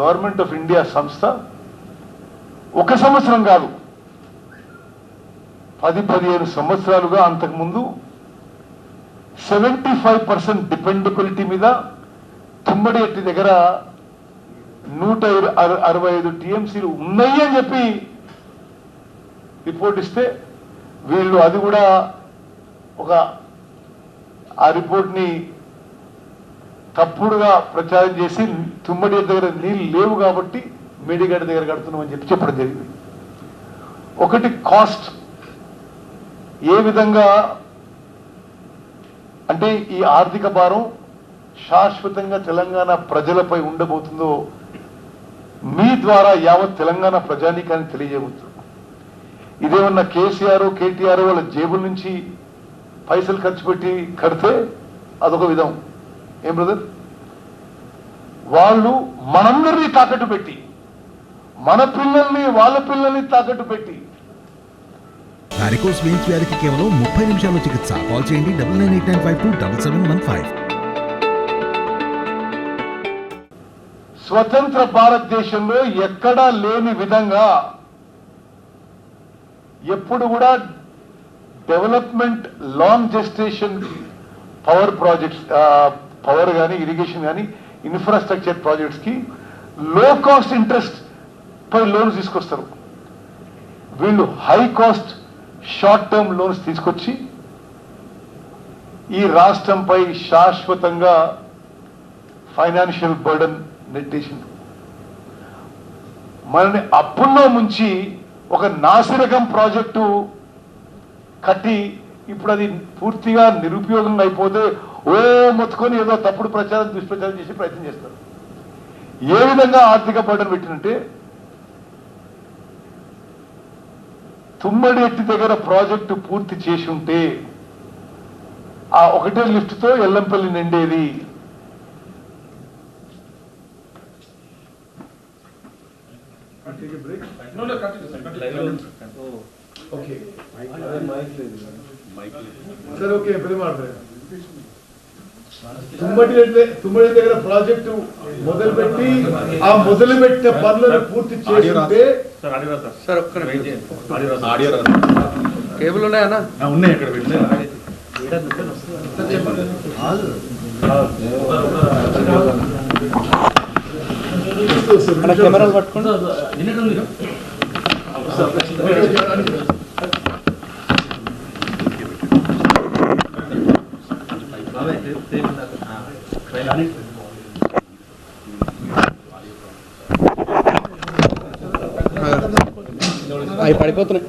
Government of India సంస్థ ఒక సంవత్సరం కాదు. పది పదిహేను సంవత్సరాలుగా అంతకుముందు సెవెంటీ ఫైవ్ పర్సెంట్ డిపెండబిలిటీ మీద తుమ్మడి ఎట్టి దగ్గర నూట అరవై ఐదు టీఎంసీలు ఉన్నాయి అని చెప్పి రిపోర్ట్ ఇస్తే వీళ్ళు అది కూడా ఒక ఆ రిపోర్ట్ని తప్పుడుగా ప్రచారం చేసి తుమ్మడి దగ్గర నీళ్ళు లేవు కాబట్టి మేడిగడ్డ దగ్గర కడుతున్నామని చెప్పి చెప్పడం జరిగింది. ఒకటి కాస్ట్. ఏ విధంగా అంటే ఈ ఆర్థిక భారం శాశ్వతంగా తెలంగాణ ప్రజలపై ఉండబోతుందో మీ ద్వారా యావత్ తెలంగాణ ప్రజానీకాన్ని తెలియజేయవచ్చు ఇదేమన్నా కేసీఆర్ కేటీఆర్ వాళ్ళ జేబుల నుంచి పైసలు ఖర్చు పెట్టి కడితే అదొక విధం. ఏం బ్రదర్ వాళ్ళు మనందరినీ తాకట్టు పెట్టి మన పిల్లల్ని వాళ్ళ పిల్లల్ని తాకట్టు పెట్టి. వారికోస్ వెయిన్స్ వ్యాధికి కేవలం ముప్పై నిమిషాల్లో చికిత్స. కాల్ చేయండి double nine eight nine five two double seven one five. స్వతంత్ర భారతదేశంలో ఎక్కడా లేని విధంగా ఎప్పుడు కూడా development long gestation power projects power కానీ ఇరిగేషన్ కానీ ఇన్ఫ్రాస్ట్రక్చర్ ప్రాజెక్ట్స్కి లో కాస్ట్ ఇంట్రెస్ట్ పై లోన్స్ తీసుకొస్తారు. వీళ్ళు high cost short term loans తీసుకొచ్చి ఈ రాష్ట్రంపై శాశ్వతంగా ఫైనాన్షియల్ బర్డన్ నెట్టేసింది మనని అప్పుల్లో ముంచి ఒక నాసిరకం ప్రాజెక్టు కట్టి ఇప్పుడు అది పూర్తిగా నిరుపయోగంగా అయిపోతే ఓ మొత్తుకొని ఏదో తప్పుడు ప్రచారం దుష్ప్రచారం చేసి ప్రయత్నం చేస్తారు. ఏ విధంగా ఆర్థిక బర్డన్ పెట్టినంటే తుమ్మడి ఎట్టి దగ్గర ప్రాజెక్టు పూర్తి చేసి ఉంటే ఆ ఒకటే లిఫ్ట్తో ఎల్లంపల్లి నిండేది. సరే ఓకే మాట్లాడు తుమ్మడి దగ్గర- తుమ్మడి దగ్గర ప్రాజెక్టు మొదలుపెట్టి ఆ మొదలుపెట్టిన పనులను పూర్తి చేస్తుంటే సార్ ఒక్క కేబుల్ ఉన్నాయన్నా ఉన్నాయి ఇక్కడ పెట్టిన కెమెరాలు పట్టుకుంటూ అవి పడిపోతున్నాయి